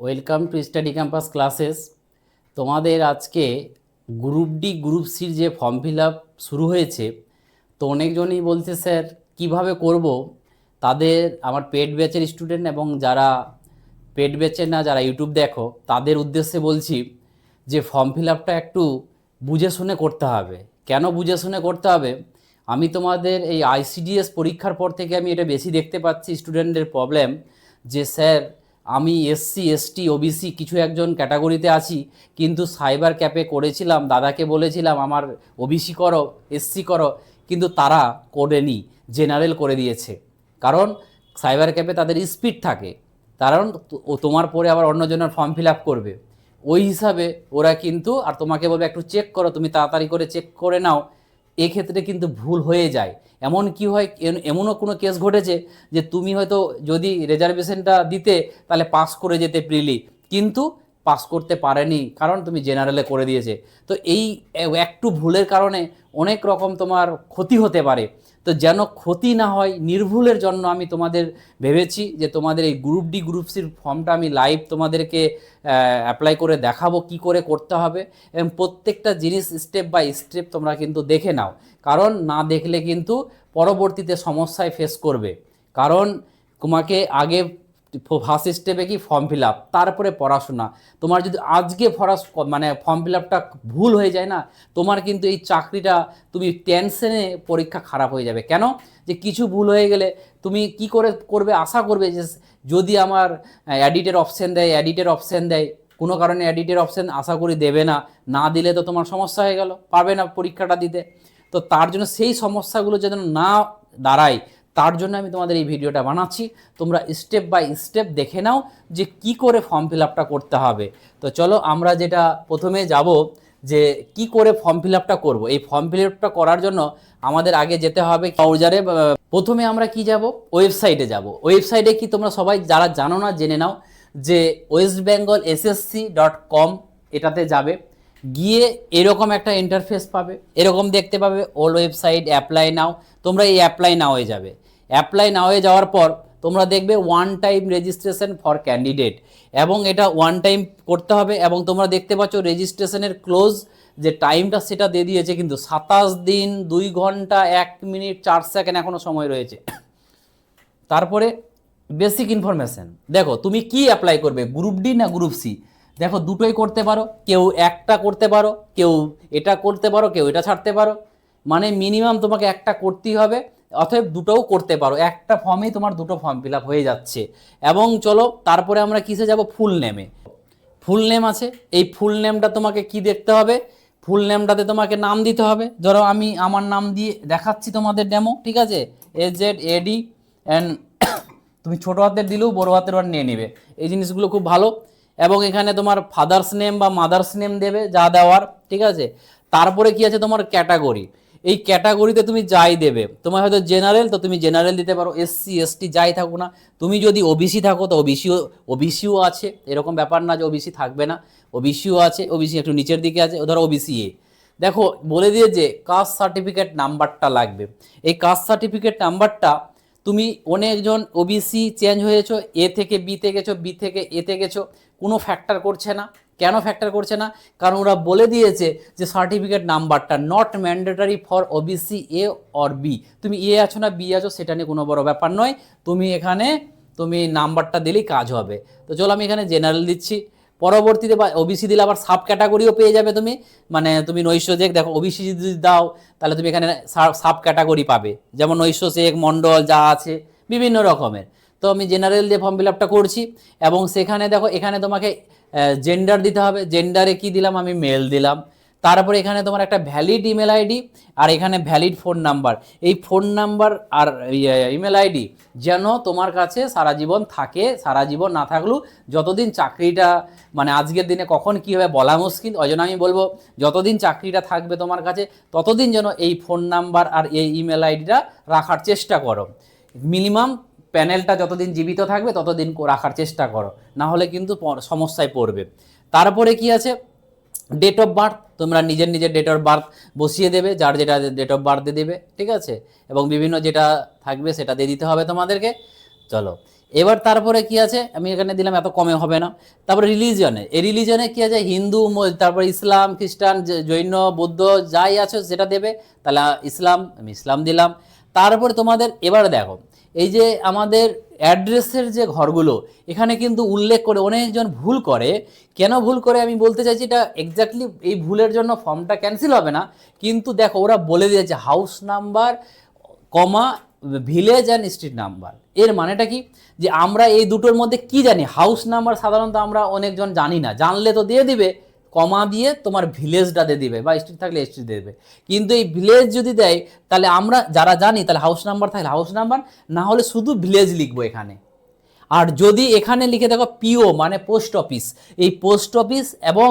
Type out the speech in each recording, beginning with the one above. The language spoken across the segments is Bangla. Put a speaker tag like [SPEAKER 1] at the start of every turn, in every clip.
[SPEAKER 1] Welcome to study campus classes তোমাদের আজকে গ্রুপ ডি গ্রুপ সির যে ফর্ম ফিল আপ শুরু হয়েছে, তো অনেকজনই বলছে, স্যার, কীভাবে করব? তাদের, আমার পেড ব্যাচের স্টুডেন্ট এবং যারা পেড ব্যাচের না, যারা ইউটিউব দেখো, তাদের উদ্দেশ্যে বলছি যে ফর্ম ফিল আপটা একটু বুঝে শুনে করতে হবে। কেন বুঝে শুনে করতে হবে? আমি তোমাদের এই আইসিডিএস পরীক্ষার পর থেকে আমি এটা বেশি দেখতে পাচ্ছি স্টুডেন্টদের প্রবলেম যে, স্যার আমি এসসি এসটি ওবিসি কিছু একজন ক্যাটাগরিতে আছি, কিন্তু সাইবার ক্যাপে করেছিলাম, দাদাকে বলেছিলাম, আমার ওবিসি করো এসসি করো। কিন্তু তারা করেনি জেনারেল করে দিয়েছে। কারণ সাইবার ক্যাপে তাদের স্পিড থাকে। কারণ তোমার পরে আবার অন্যজনের ফর্ম ফিল আপ করবে। ওই হিসাবে ওরা কিন্তু, আর তোমাকে বলবে, একটু চেক করো, তুমি তাড়াতাড়ি করে চেক করে নাও। এক্ষেত্রে কিন্তু ভুল হয়ে যায়। এমন কি হয় এমনও কোনো কেস ঘটেছে যে তুমি হয়তো যদি রেজার্ভেশনটা দিতে তাহলে পাস করে যেতে প্রিলি কিন্তু পাস করতে পারেনি, কারণ তুমি জেনারেলে করে দিয়েছে। তো এই একটু ভুলের কারণে অনেক রকম তোমার ক্ষতি হতে পারে। তো যেন ক্ষতি না হয়, নির্ভুলের জন্য আমি তোমাদের ভেবেছি যে তোমাদের এই গ্রুপ ডি গ্রুপ সির ফর্মটা আমি লাইভ তোমাদেরকে অ্যাপ্লাই করে দেখাবো কি করে করতে হবে। এবং প্রত্যেকটা জিনিস স্টেপ বাই স্টেপ তোমরা কিন্তু দেখে নাও। কারণ না দেখলে কিন্তু পরবর্তীতে সমস্যায় ফেস করবে। কারণ তোমাকে আগে ফার্স্ট স্টেপে কি ফর্ম ফিল আপ তারপরে পড়াশোনা। তোমার যদি আজকে ফরাস মানে ফর্ম ফিল আপটা ভুল হয়ে যায় না, তোমার কিন্তু এই চাকরিটা তুমি টেনশনে পরীক্ষা খারাপ হয়ে যাবে। কেন? যে কিছু ভুল হয়ে গেলে তুমি কি করে করবে? আশা করবে যে যদি আমার অ্যাডিটের অপশান দেয় অ্যাডিটের অপশান দেয়, কোনো কারণে অ্যাডিটের অপশান আশা করি দেবে না। না দিলে তো তোমার সমস্যা হয়ে গেল পারবে না পরীক্ষাটা দিতে। তো তার জন্য সেই সমস্যাগুলো যেন না দাঁড়ায় তার জন্য আমি তোমাদের এই ভিডিওটা বানাচ্ছি। তোমরা স্টেপ বাই স্টেপ দেখে নাও যে কি করে ফর্ম ফিল আপটা করতে হবে। তো চলো আমরা যেটা প্রথমে যাব যে কি করে ফর্ম ফিল আপটা করব। এই ফর্ম ফিল আপটা করার জন্য আমাদের আগে যেতে হবে কাউজারে প্রথমে আমরা কি যাব? ওয়েবসাইটে যাব। ওয়েবসাইটে কি তোমরা সবাই যারা জানো না, জেনে নাও যে West Bengal SSC dot com এটাতে যাবে। গিয়ে এরকম একটা ইন্টারফেস পাবে। এরকম দেখতে পাবে ওল ওয়েবসাইট অ্যাপ্লাই নাও তোমরা এই অ্যাপ্লাই নাও হয়ে যাবে। অ্যাপ্লাই না হয়ে যাওয়ার পর তোমরা দেখবে one time registration for candidate এবং এটা ওয়ান টাইম করতে হবে এবং তোমরা দেখতে পাচ্ছ রেজিস্ট্রেশনের ক্লোজ যে টাইমটা সেটা দিয়ে দিয়েছে কিন্তু সাতাশ দিন, দুই ঘণ্টা, এক মিনিট, চার সেকেন্ড এখনও সময় রয়েছে। তারপরে বেসিক ইনফরমেশন দেখো, তুমি কি অ্যাপ্লাই করবে? গ্রুপ ডি না গ্রুপ সি দেখো দুটোই করতে পারো, কেউ একটা করতে পারো, কেউ এটা করতে পারো, কেউ এটা ছাড়তে পারো। মানে মিনিমাম তোমাকে একটা করতেই হবে, অতএব দুটোও করতে পারো। একটা ফর্মেই তোমার দুটো ফর্ম ফিল আপ হয়ে যাচ্ছে। এবং চলো, তারপরে আমরা কিসে যাব? ফুল নেমে ফুল নেম আছে। এই ফুল নেমটা তোমাকে কি দেখতে হবে? ফুল নেমটাতে তোমাকে নাম দিতে হবে। ধরো আমি আমার নাম দিয়ে দেখাচ্ছি তোমাদের ডেমো ঠিক আছে? এ জেড এডি অ্যান্ড তুমি ছোটো হাতের দিলেও বড়ো হাতের বার নিয়ে নেবে। এই জিনিসগুলো খুব ভালো। এবং এখানে তোমার ফাদার্স নেম বা মাদার্স নেম দেবে যা দেওয়ার, ঠিক আছে? তারপরে কি আছে তোমার ক্যাটাগরি এই ক্যাটাগরিতে তুমি যাই দেবে, তোমার হয়তো জেনারেল তো তুমি জেনারেল দিতে পারো এসসি এসটি যাই থাকো না। তুমি যদি ওবিসি থাকো, তো ওবিসিও ওবিসিও আছে। এরকম ব্যাপার না যে ওবিসি থাকবে না। ওবিসিও আছে ওবিসি একটু নিচের দিকে আছে, ধরো ওবিসি এ দেখো, বলে দিয়ে যে কাস্ট সার্টিফিকেট নাম্বারটা লাগবে। এই কাস্ট সার্টিফিকেট নাম্বারটা তুমি অনেকজন ওবিসি চেঞ্জ হয়েছো এ থেকে বিতে গেছো বি থেকে এতে গেছো। কোনো ফ্যাক্টর করছে না। কেন ফ্যাক্টর করছে না? কারণ ওরা বলে দিয়েছে যে সার্টিফিকেট নাম্বারটা not mandatory for OBC A or B তুমি এ আছো না বি আছো, সেটা নিয়ে কোনো বড় ব্যাপার নয়। তুমি এখানে, তুমি নাম্বারটা দিলেই কাজ হবে। তো চলো আমি এখানে জেনারেল দিচ্ছি। পরবর্তীতে বা ওবিসি দিলে আবার সাব ক্যাটাগরিও পেয়ে যাবে তুমি। মানে তুমি নৈশ চেক দেখো ওবিসি যদি দাও, তাহলে তুমি এখানে সাব ক্যাটাগরি পাবে। যেমন নৈশ চেক মণ্ডল যা আছে, বিভিন্ন রকমের। তো আমি জেনারেল দিয়ে ফর্ম ফিল আপটা করছি এবং সেখানে দেখো, এখানে তোমাকে জেন্ডার দিতে হবে। জেন্ডারে কি দিলাম? আমি মেল দিলাম। তারপরে এখানে তোমার একটা ভ্যালিড ইমেল আইডি আর এখানে ভ্যালিড ফোন নাম্বার এই ফোন নাম্বার আর ইমেল আইডি যেন তোমার কাছে সারা জীবন থাকে, সারা জীবন না থাকলেও যতদিন চাকরিটা মানে আজকের দিনে কখন কী হবে বলা মুশকিল। ওই জন্য আমি বলব, যতদিন চাকরিটা থাকবে তোমার কাছে, ততদিন যেন এই ফোন নাম্বার আর এই ইমেল আইডিটা রাখার চেষ্টা করো। মিনিমাম প্যানেলটা যতদিন জীবিত থাকবে, ততদিন রাখার চেষ্টা করো। না হলে কিন্তু সমস্যায় পড়বে। তারপরে কি আছে? ডেট অফ বার্থ তোমরা নিজের নিজের ডেট অফ বার্থ বসিয়ে দেবে, যার যেটা ডেট অফ বার্থ দিয়ে দেবে, ঠিক আছে? এবং বিভিন্ন যেটা থাকবে, সেটা দিয়ে দিতে হবে তোমাদেরকে। চলো। এবার তারপরে কি আছে? আমি এখানে দিলাম, এত কমে হবে না। তারপরে রিলিজনে এই রিলিজনে কি আছে? হিন্দু তারপরে ইসলাম, খ্রিস্টান জৈন, বৌদ্ধ, যাই আছে, সেটা দেবে। তাহলে ইসলাম, আমি ইসলাম দিলাম। তারপরে তোমাদের, এবার দেখো। এই যে আমাদের অ্যাড্রেসের যে ঘরগুলো, এখানে কিন্তু উল্লেখ করে অনেকজন ভুল করে। কেন ভুল করে? আমি বলতে চাইছি এটা এক্স্যাক্টলি এই ভুলের জন্য ফর্মটা ক্যান্সেল হবে না। কিন্তু দেখো, ওরা বলে দিয়েছে house number comma village and street number এর মানেটা কি? যে আমরা এই দুটোর মধ্যে কি জানি? হাউস নাম্বার সাধারণত আমরা অনেকজন জানি না। জানলে তো দিয়ে দিবে। কমা দিয়ে তোমার ভিলেজটা দিয়ে দিবে বা স্ট্রিট থাকলে স্ট্রিট দেবে। কিন্তু এই ভিলেজ যদি দেয়, তাহলে আমরা যারা জানি, তাহলে হাউস নাম্বার থাকলে হাউস নাম্বার না হলে শুধু ভিলেজ লিখব এখানে। আর যদি এখানে লিখে দেখো পিও মানে পোস্ট অফিস এই পোস্ট অফিস এবং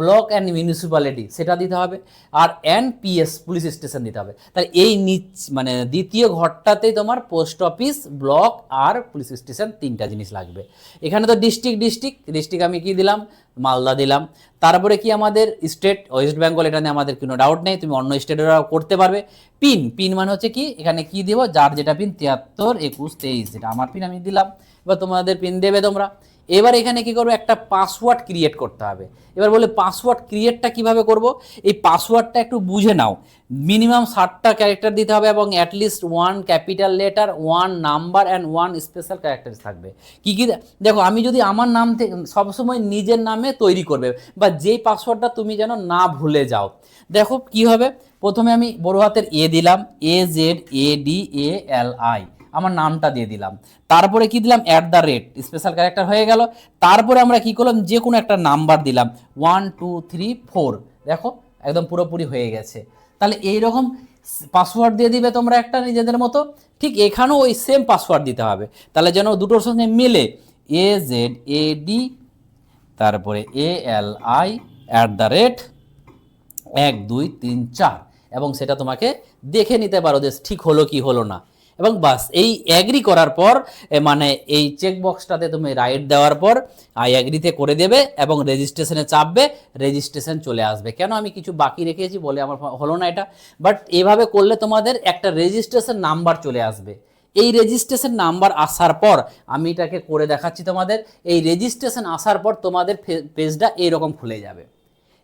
[SPEAKER 1] ব্লক অ্যান্ড মিউনিসিপ্যালিটি সেটা দিতে হবে। আর এন পিএস পুলিশ স্টেশন দিতে হবে। তাহলে এই নিচ মানে দ্বিতীয় ঘরটাতেই তোমার পোস্ট অফিস ব্লক আর পুলিশ স্টেশন তিনটা জিনিস লাগবে। এখানে তো ডিস্ট্রিক্ট ডিস্ট্রিক্ট ডিস্ট্রিক্ট আমি কি দিলাম? মালদা দিলাম। তারপরে কি আমাদের স্টেট ওয়েস্ট বেঙ্গল এটা নিয়ে আমাদের কোনো ডাউট নেই, তুমি অন্য স্টেটেরাও করতে পারবে। পিন পিন মানে হচ্ছে কি, এখানে কি দেবো? যার যেটা পিন তিয়াত্তর, একুশ, তেইশ, যেটা আমার পিন আমি দিলাম। এবার তোমাদের পিন দেবে তোমরা। এবার এখানে কি করবে? একটা পাসওয়ার্ড ক্রিয়েট করতে হবে। এবার বলে পাসওয়ার্ড ক্রিয়েটটা কীভাবে করব? এই পাসওয়ার্ডটা একটু বুঝে নাও। মিনিমাম ষাটটা ক্যারেক্টার দিতে হবে এবং at least one capital letter one number and one special character থাকবে। কি কি দেখো, আমি যদি আমার নাম থেকে সবসময় নিজের নামে তৈরি করবে, বা যেই পাসওয়ার্ডটা তুমি যেন না ভুলে যাও। দেখো কি হবে? প্রথমে আমি বড় হাতের এ দিলাম। A Z A D A L I আমার নামটা দিয়ে দিলাম। তারপরে কি দিলাম? At the rate special character হয়ে গেল। তারপরে আমরা কি করলাম? যে কোনো একটা নাম্বার দিলাম। ওয়ান টু থ্রি ফোর দেখো, একদম পুরোপুরি হয়ে গেছে। তাহলে এই রকম পাসওয়ার্ড দিয়ে দিবে তোমরা একটা নিজেদের মতো। ঠিক এখানেও ওই সেম পাসওয়ার্ড দিতে হবে। তাহলে যেন দুটোর সঙ্গে মিলে এ জেড এ ডি তারপরে A L I at the rate এক, দুই, তিন, চার। এবং সেটা তোমাকে দেখে নিতে পারো যে ঠিক হলো কি হলো না। এবং বাস, এই অ্যাগ্রি করার পর মানে এই চেকবক্সটাতে তুমি রাইট দেওয়ার পর আই অ্যাগ্রিতে করে দেবে এবং রেজিস্ট্রেশনে চাপবে রেজিস্ট্রেশন চলে আসবে। কেন আমি কিছু বাকি রেখেছি বলে আমার হলো না এটা? বাট এভাবে করলে তোমাদের একটা রেজিস্ট্রেশন নাম্বার চলে আসবে। এই রেজিস্ট্রেশন নাম্বার আসার পর, আমি এটাকে করে দেখাচ্ছি তোমাদের, এই রেজিস্ট্রেশন আসার পর তোমাদের পেজটা এইরকম খুলে যাবে।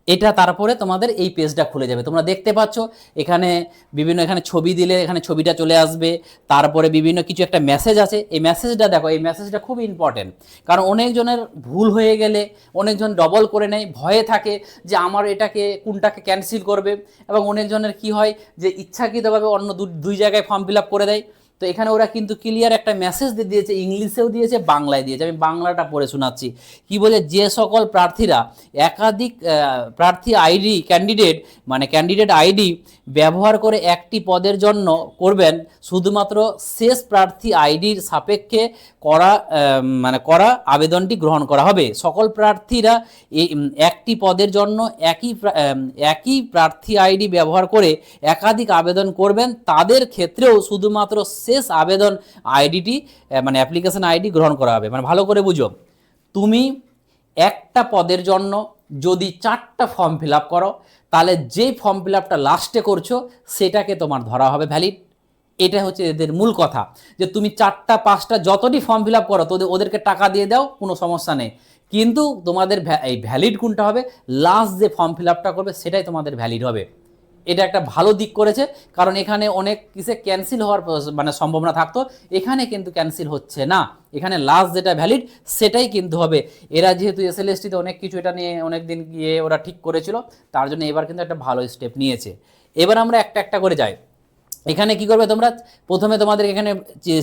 [SPEAKER 1] এটা তারপরে তোমাদের এই পেজটা খুলে যাবে। তোমরা দেখতে পাচ্ছ, এখানে বিভিন্ন এখানে ছবি দিলে এখানে ছবিটা চলে আসবে। তারপরে বিভিন্ন কিছু একটা মেসেজ আছে। এই মেসেজটা দেখো, এই মেসেজটা খুব ইম্পর্টেন্ট কারণ অনেকজনের ভুল হয়ে গেলে, অনেকজন ডবল করে নেয়, ভয়ে থাকে যে আমার এটাকে, কোনটাকে ক্যান্সেল করবে। এবং অনেকজনের কি হয় যে ইচ্ছাকৃতভাবে অন্য দুই জায়গায় ফর্ম ফিল আপ করে দেয়। তো এখানে ওরা কিন্তু ক্লিয়ার একটা মেসেজ দিয়ে দিয়েছে, ইংলিশেও দিয়েছে, বাংলায় দিয়েছে। আমি বাংলাটা পড়ে শোনাচ্ছি। কি বলে, যে সকল প্রার্থীরা একাধিক প্রার্থী আইডি ক্যান্ডিডেট মানে ক্যান্ডিডেট আইডি ব্যবহার করে একটি পদের জন্য করবেন, শুধুমাত্র শেষ প্রার্থী আইডির সাপেক্ষে করা মানে করা, আবেদনটি গ্রহণ করা হবে। সকল প্রার্থীরা একটি পদের জন্য একই একই প্রার্থী আইডি ব্যবহার করে একাধিক আবেদন করবেন। তাদের ক্ষেত্রেও শুধুমাত্র শেষ আবেদন আইডিটি মানে অ্যাপ্লিকেশন আইডি গ্রহণ করা হবে। মানে ভালো করে বুঝো। তুমি একটা পদের জন্য যদি চারটা ফর্ম ফিল আপ করো, তাহলে যেই ফর্ম ফিল আপটা লাস্টে করছ, সেটাকে তোমার ধরা হবে ভ্যালিড। এটা হচ্ছে এদের মূল কথা, যে তুমি চারটা, পাঁচটা যতটি ফর্ম ফিল আপ করো, তোদের, ওদেরকে টাকা দিয়ে দাও, কোনো সমস্যা নেই। কিন্তু তোমাদের এই ভ্যালিড কোনটা হবে? লাস্ট যে ফর্ম ফিল আপটা করবে, সেটাই তোমাদের ভ্যালিড হবে। এটা একটা ভালো দিক করেছে, কারণ এখানে অনেক কিসে ক্যান্সেল হওয়ার মানে সম্ভাবনা থাকতো। এখানে কিন্তু ক্যান্সেল হচ্ছে না। এখানে লাস্ট যেটা ভ্যালিড সেটাই কিন্তু হবে। এরা যেহেতু এস এসএলএসটিতে অনেক কিছু এটা নিয়ে অনেক দিন গিয়ে ওরা ঠিক করেছিল, তার জন্য এবার কিন্তু একটা ভালো স্টেপ নিয়েছে। এবার আমরা একটা একটা করে যাই। এখানে কি করবে তোমরা? প্রথমে তোমাদের এখানে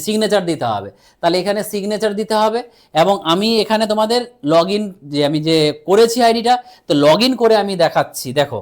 [SPEAKER 1] সিগনেচার দিতে হবে। তাহলে এখানে সিগনেচার দিতে হবে এবং আমি এখানে তোমাদের লগ যে আমি যে করেছি আইডিটা তো লগ করে আমি দেখাচ্ছি। দেখো,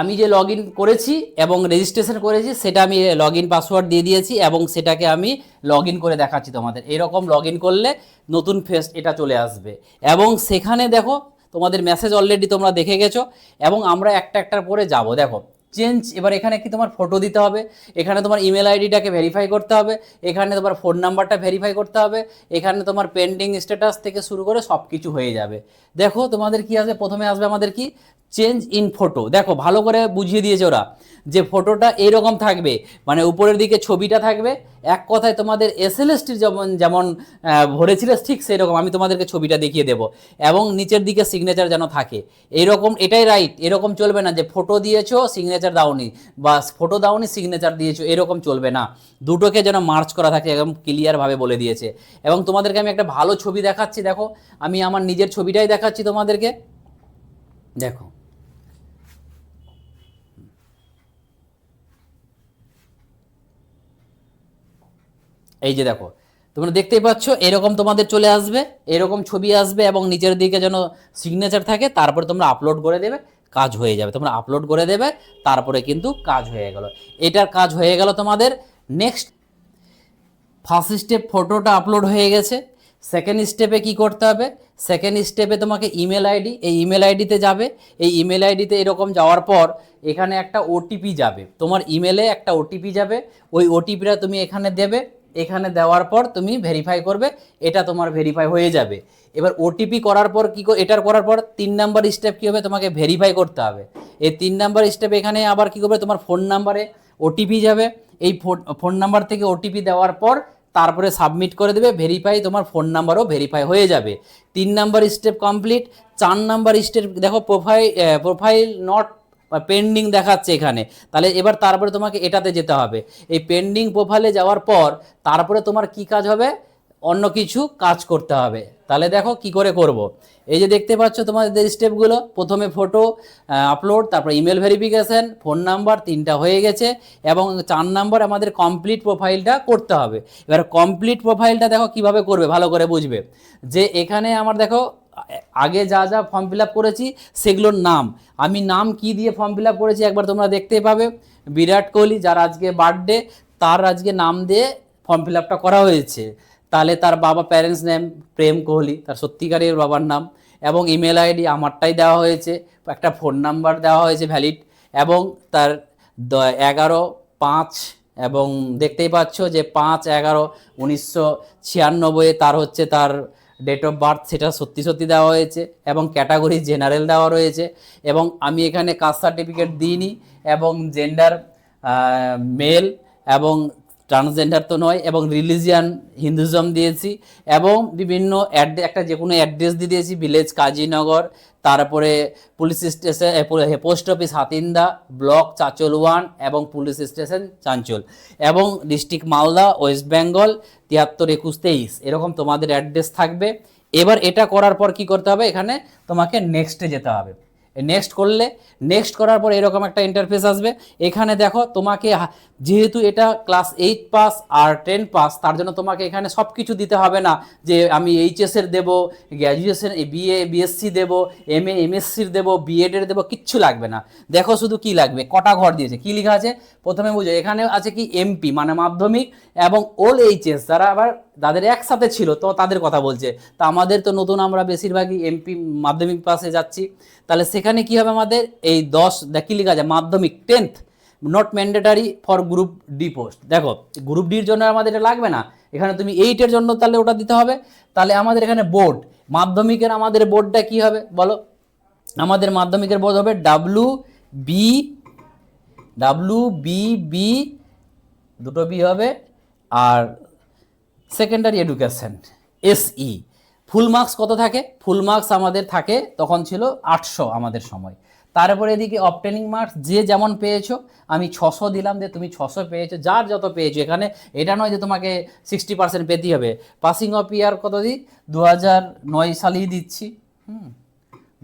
[SPEAKER 1] আমি যে লগ করেছি এবং রেজিস্ট্রেশন করেছি, সেটা আমি লগ পাসওয়ার্ড দিয়ে দিয়েছি এবং সেটাকে আমি লগ করে দেখাচ্ছি তোমাদের। এরকম লগ করলে নতুন ফেস এটা চলে আসবে। এবং সেখানে দেখো, তোমাদের মেসেজ অলরেডি তোমরা দেখে গেছো এবং আমরা একটা একটার পরে যাব। দেখো চেঞ্জ এবার এখানে কি তোমার ফটো দিতে হবে? এখানে তোমার ইমেল আইডিটাকে ভেরিফাই করতে হবে। এখানে তোমার ফোন নাম্বারটা ভেরিফাই করতে হবে। এখানে তোমার পেন্ডিং স্ট্যাটাস থেকে শুরু করে সব কিছু হয়ে যাবে। দেখো তোমাদের কি আসবে প্রথমে আসবে আমাদের কি? চেঞ্জ ইন ফটো দেখো, ভালো করে বুঝিয়ে দিয়েছে ওরা। যে ফটোটা এইরকম থাকবে। মানে উপরের দিকে ছবিটা থাকবে। এক কথায় তোমাদের এসএলএসটির যেমন যেমন আহ, ভরেছিল ঠিক সেই রকম আমি তোমাদেরকে ছবিটা দেখিয়ে দেবো। এবং নিচের দিকে সিগনেচার যেন থাকে। এইরকম এটাই রাইট এরকম চলবে না যে ফটো দিয়েছ সিগনেচার দাওনি। বা ফটো দাওনি সিগনেচার দিয়েছ এরকম চলবে না। দুটোকে যেন মার্চ করা থাকে একদম ক্লিয়ারভাবে বলে দিয়েছে। এবং তোমাদেরকে আমি একটা ভালো ছবি দেখাচ্ছি দেখো। আমি আমার নিজের ছবিটাই দেখাচ্ছি তোমাদেরকে। দেখো এই যে দেখো, তোমরা দেখতেই পাচ্ছ, এরকম তোমাদের চলে আসবে, এরকম ছবি আসবে এবং নিচের দিকে যেন সিগনেচার থাকে, তারপরে তোমরা আপলোড করে দেবে, কাজ হয়ে যাবে। তোমরা আপলোড করে দেবে, তারপরে কিন্তু কাজ হয়ে গেল। এটার কাজ হয়ে গেল তোমাদের নেক্সট ফার্স্ট স্টেপ ফটোটা আপলোড হয়ে গেছে। সেকেন্ড স্টেপে কি করতে হবে? সেকেন্ড স্টেপে তোমাকে ইমেল আইডি এই ইমেল আইডিতে যাবে। এই ইমেল আইডিতে এরকম যাওয়ার পর, এখানে একটা ওটিপি যাবে। তোমার ইমেলে একটা ওটিপি যাবে। ওই ওটিপিটা তুমি এখানে দেবে। এখানে দেওয়ার পর তুমি ভেরিফাই করবে, এটা তোমার ভেরিফাই হয়ে যাবে। এবার ওটিপি করার পর কি এটার করার পর তিন নাম্বার স্টেপ কী হবে? তোমাকে ভেরিফাই করতে হবে। এই তিন নাম্বার স্টেপ এখানে আবার কি করবে? তোমার ফোন নাম্বারে ওটিপি যাবে। এই ফোন ফোন নাম্বার থেকে ওটিপি দেওয়ার পর তারপরে সাবমিট করে দেবে ভেরিফাই তোমার ফোন নাম্বারও ভেরিফাই হয়ে যাবে। তিন নাম্বার স্টেপ কমপ্লিট চার নাম্বার স্টেপ দেখো প্রোফাইল প্রোফাইল নট পেন্ডিং দেখাচ্ছে এখানে। তাহলে এবার তারপরে তোমাকে এটাতে যেতে হবে। এই পেন্ডিং প্রোফাইলে যাওয়ার পর তারপরে তোমার কি কাজ হবে? অন্য কিছু কাজ করতে হবে। তাহলে দেখো কি করে করব। এই যে দেখতে পাচ্ছ তোমাদের স্টেপগুলো প্রথমে ফটো আপলোড তারপর ইমেল ভেরিফিকেশন ফোন নাম্বার তিনটা হয়ে গেছে এবং চার নাম্বার আমাদের কমপ্লিট প্রোফাইলটা করতে হবে। এবার কমপ্লিট প্রোফাইলটা দেখো কীভাবে করবে, ভালো করে বুঝবে। যে এখানে আমার দেখো আগে যা যা ফর্ম ফিল করেছি, সেগুলোর নাম। আমি নাম কি দিয়ে ফর্ম ফিল করেছি একবার তোমরা দেখতেই পাবে। বিরাট কোহলি, যার আজকে বার্থডে তার আজকে নাম দিয়ে ফর্ম ফিল করা হয়েছে। তাহলে তার বাবা প্যারেন্টস নেম প্রেম কোহলি, তার সত্যিকারের বাবার নাম। এবং ইমেল আইডি আমারটাই দেওয়া হয়েছে, একটা ফোন নাম্বার দেওয়া হয়েছে ভ্যালিড এবং তার এগারো পাঁচ, এবং দেখতেই পাচ্ছ যে পাঁচ এগারো উনিশশো ছিয়ানব্বইয়ে তার হচ্ছে তার ডেট অফ বার্থ সেটা সত্যি সত্যি দেওয়া হয়েছে এবং ক্যাটাগরি জেনারেল দেওয়া রয়েছে এবং আমি এখানে কাস্ট সার্টিফিকেট দিইনি এবং জেন্ডার মেল এবং ট্রান্সজেন্ডার তো নয়, এবং রিলিজিয়ান হিন্দুজম দিয়েছি, এবং বিভিন্ন অ্যাড একটা যে কোনো অ্যাড্রেস দিয়ে দিয়েছি ভিলেজ কাজীনগর, তারপরে police station post office Hatinda block Chanchal one এবং পুলিশ স্টেশন চাঞ্চল, এবং ডিস্ট্রিক্ট মালদা ওয়েস্ট বেঙ্গল তিয়াত্তর একুশ, তেইশ, এরকম তোমাদের অ্যাড্রেস থাকবে। এবার এটা করার পর কি করতে হবে? এখানে তোমাকে নেক্সটে যেতে হবে। নেক্সট করলে নেক্সট করার পর এরকম একটা ইন্টারফেস আসবে। এখানে দেখো তোমাকে যেহেতু এটা ক্লাস এইট পাস আর টেন পাস তার জন্য তোমাকে এখানে সব কিছু দিতে হবে না। যে আমি এইচএসের দেবো গ্র্যাজুয়েশন বিএ বিএসসি দেবো এম এ এমএসসির দেবো বিএডের দেবো, কিচ্ছু লাগবে না। দেখো শুধু কি লাগবে, কটা ঘর দিয়েছে, কি লেখা আছে? প্রথমে বুঝো, এখানে আছে কি এমপি মানে মাধ্যমিক, এবং ওল এইচএস যারা আবার তাদের একসাথে ছিল, তো তাদের কথা বলছে। তা আমাদের তো নতুন আমরা বেশিরভাগই এমপি মাধ্যমিক পাশে যাচ্ছি। তাহলে সেখানে কি হবে আমাদের? এই দশ, দেখ লেখা আছে, মাধ্যমিক tenth not mandatory for group D post দেখো গ্রুপ ডির জন্য আমাদের এটা লাগবে না। এখানে তুমি এইটের জন্য তাহলে ওটা দিতে হবে। তাহলে আমাদের এখানে বোর্ড মাধ্যমিকের আমাদের বোর্ডটা কি হবে বলো? আমাদের মাধ্যমিকের বোর্ড হবে W B W B B দুটো বি হবে, আর secondary education, SE. Full marks কত থাকে? ফুল মার্কস আমাদের থাকে, তখন ছিল আটশো আমাদের সময়। তারপরে এদিকে অপটেনিং মার্কস যে যেমন পেয়েছ, আমি ছশো দিলাম যে তুমি ছশো পেয়েছ, যার যত পেয়েছ, এখানে এটা নয় যে তোমাকে সিক্সটি পার্সেন্ট পেতেই হবে। পাসিং অফ ইয়ার কত দিই? দু হাজার নয় সালেই দিচ্ছি। হুম।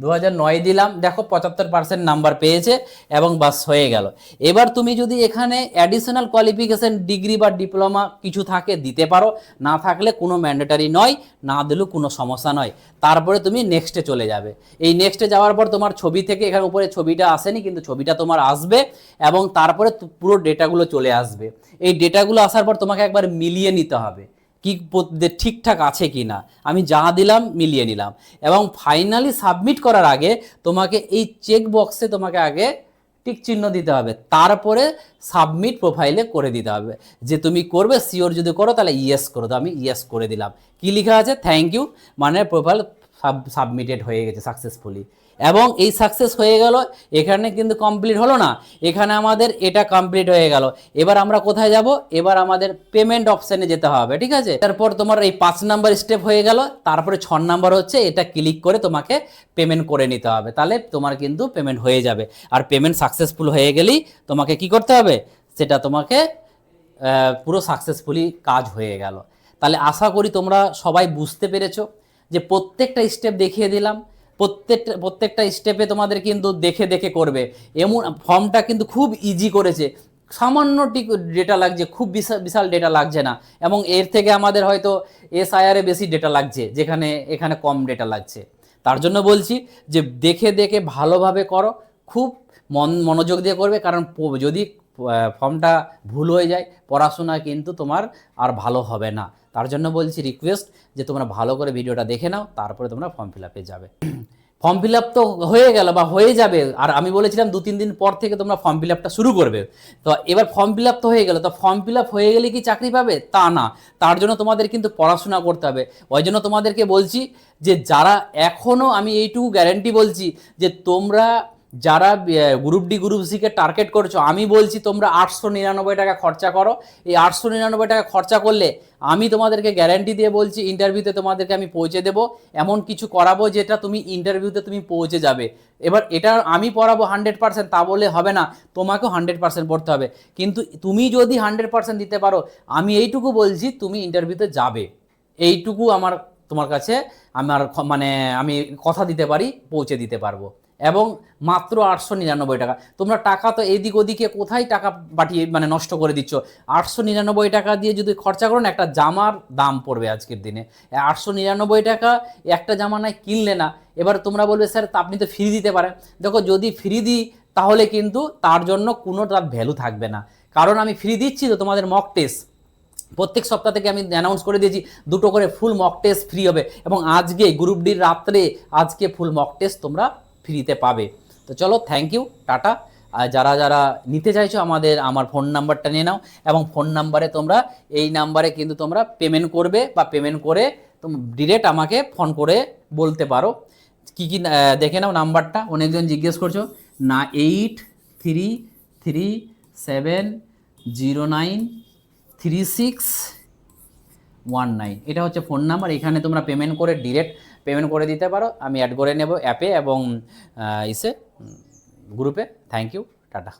[SPEAKER 1] দু হাজার নয় দিলাম, দেখো পঁচাত্তর পার্সেন্ট নাম্বার পেয়েছে এবং বাস হয়ে গেল। এবার তুমি যদি এখানে অ্যাডিশনাল কোয়ালিফিকেশন ডিগ্রি বা ডিপ্লোমা কিছু থাকে, দিতে পারো। না থাকলে কোনো ম্যান্ডেটারি নয়, না দিলেও কোনো সমস্যা নয়। তারপরে তুমি নেক্সটে চলে যাবে। এই নেক্সটে যাওয়ার পর তোমার ছবি থেকে এখানে উপরে ছবিটা আসেনি, কিন্তু ছবিটা তোমার আসবে এবং তারপরে পুরো ডেটাগুলো চলে আসবে। এই ডেটাগুলো আসার পর তোমাকে একবার মিলিয়ে নিতে হবে। কি ঠিকঠাক আছে কি না আমি যা দিলাম মিলিয়ে নিলাম। এবং ফাইনালি সাবমিট করার আগে তোমাকে এই চেক বক্সে তোমাকে আগে টিক চিহ্ন দিতে হবে। তারপরে সাবমিট প্রোফাইলে করে দিতে হবে। যে তুমি করবে সিওর যদি করো, তাহলে ইয়েস করো। তো আমি ইয়েস করে দিলাম। কি লেখা আছে? থ্যাংক ইউ মানে প্রোফাইল সাব সাবমিটেড হয়ে গেছে সাকসেসফুলি এবং এই সাকসেস হয়ে গেল, এখানে কিন্তু কমপ্লিট হলো না। এখানে আমাদের এটা কমপ্লিট হয়ে গেল। এবার আমরা কোথায় যাব? এবার আমাদের পেমেন্ট অপশানে যেতে হবে, ঠিক আছে? তারপর তোমার এই পাঁচ নাম্বার স্টেপ হয়ে গেল, তারপরে ছ নাম্বার হচ্ছে এটা ক্লিক করে তোমাকে পেমেন্ট করে নিতে হবে। তাহলে তোমার কিন্তু পেমেন্ট হয়ে যাবে। আর পেমেন্ট সাকসেসফুল হয়ে গেলেই তোমাকে কি করতে হবে? সেটা তোমাকে পুরো সাকসেসফুলি কাজ হয়ে গেল। তাহলে আশা করি তোমরা সবাই বুঝতে পেরেছ যে প্রত্যেকটা স্টেপ দেখিয়ে দিলাম। প্রত্যেকটা প্রত্যেকটা স্টেপে তোমাদের কিন্তু দেখে দেখে করবে। এমন ফর্মটা কিন্তু খুব ইজি করেছে। সামান্য ডেটা লাগছে, খুব বিশাল বিশাল ডেটা লাগছে না। এবং এর থেকে আমাদের হয়তো এসআইআরে বেশি ডেটা লাগছে, যেখানে, এখানে কম ডেটা লাগছে। তার জন্য বলছি যে, দেখে দেখে ভালোভাবে করো। খুব মন, মনোযোগ দিয়ে করবে। কারণ যদি ফর্মটা ভুল হয়ে যায়, পড়াশোনা কিন্তু তোমার আর ভালো হবে না। তার জন্য বলছি রিকোয়েস্ট যে তোমরা ভালো করে ভিডিওটা দেখে নাও, তারপরে তোমরা ফর্ম ফিল আপে যাবে। ফর্ম ফিল আপ তো হয়ে গেল বা হয়ে যাবে, আর আমি বলেছিলাম দু তিন দিন পর থেকে তোমরা ফর্ম ফিল আপটা শুরু করবে। তো এবার ফর্ম ফিল আপ তো হয়ে গেল, তো ফর্ম ফিল আপ হয়ে গেলে কি চাকরি পাবে? তা না। তার জন্য তোমাদের কিন্তু পড়াশোনা করতে হবে। ওই জন্য তোমাদেরকে বলছি যে যারা এখনও আমি এইটুকু গ্যারেন্টি বলছি যে তোমরা যারা গ্রুপ ডি গ্রুপ সিকে টার্গেট করছ, আমি বলছি তোমরা আটশো নিরানব্বই টাকা খরচা করো। এই আটশো নিরানব্বই টাকা খরচা করলে আমি তোমাদেরকে গ্যারান্টি দিয়ে বলছি ইন্টারভিউতে তোমাদেরকে আমি পৌঁছে দেবো। এমন কিছু করাবো যেটা তুমি ইন্টারভিউতে তুমি পৌঁছে যাবে। এবার এটা আমি পড়াবো হান্ড্রেড পার্সেন্ট তা বলে হবে না, তোমাকেও হান্ড্রেড পার্সেন্ট পড়তে হবে। কিন্তু তুমি যদি হান্ড্রেড পার্সেন্ট দিতে পারো, আমি এইটুকু বলছি, তুমি ইন্টারভিউতে যাবে। এইটুকু আমার, তোমার কাছে আমার মানে আমি কথা দিতে পারি, পৌঁছে দিতে পারব। এবং মাত্র আটশো নিরানব্বই টাকা। তোমরা টাকা তো এদিক ওদিকে কোথায় টাকা পাঠিয়ে মানে নষ্ট করে দিচ্ছ? আটশো নিরানব্বই টাকা দিয়ে যদি খরচা করো না, একটা জামার দাম পড়বে আজকের দিনে। আটশো নিরানব্বই টাকা একটা জামা নয় কিনলে না। এবার তোমরা বলবে, স্যার, তা আপনি তো ফ্রি দিতে পারেন। দেখো, যদি ফ্রি দিই, তাহলে কিন্তু তার জন্য কোনো তার ভ্যালু থাকবে না। কারণ আমি ফ্রি দিচ্ছি তো তোমাদের মক টেস্ট প্রত্যেক সপ্তাহ থেকে আমি অ্যানাউন্স করে দিয়েছি, দুটো করে ফুল মক টেস্ট ফ্রি হবে। এবং আজকে গ্রুপ ডির রাত্রে আজকে ফুল মক টেস্ট তোমরা ফ্রিতে পাবে। তো চলো থ্যাংক ইউ টাটা। যারা যারা নিতে চাইছো আমাদের, আমার ফোন নাম্বারটা নিয়ে নাও। এবং ফোন নাম্বারে তোমরা, এই নাম্বারে কিন্তু তোমরা পেমেন্ট করবে বা পেমেন্ট করে তুমি ডিরেক্ট আমাকে ফোন করে বলতে পারো। কী কী দেখে নাও নাম্বারটা অনেকজন জিজ্ঞেস করছ, না eight three three seven zero nine three six one nine এটা হচ্ছে ফোন নাম্বার এখানে তোমরা পেমেন্ট করে ডিরেক্ট পেমেন্ট করে দিতে পারো। আমি অ্যাড করে নেব অ্যাপে এবং ইসে গ্রুপে থ্যাংক ইউ টাটা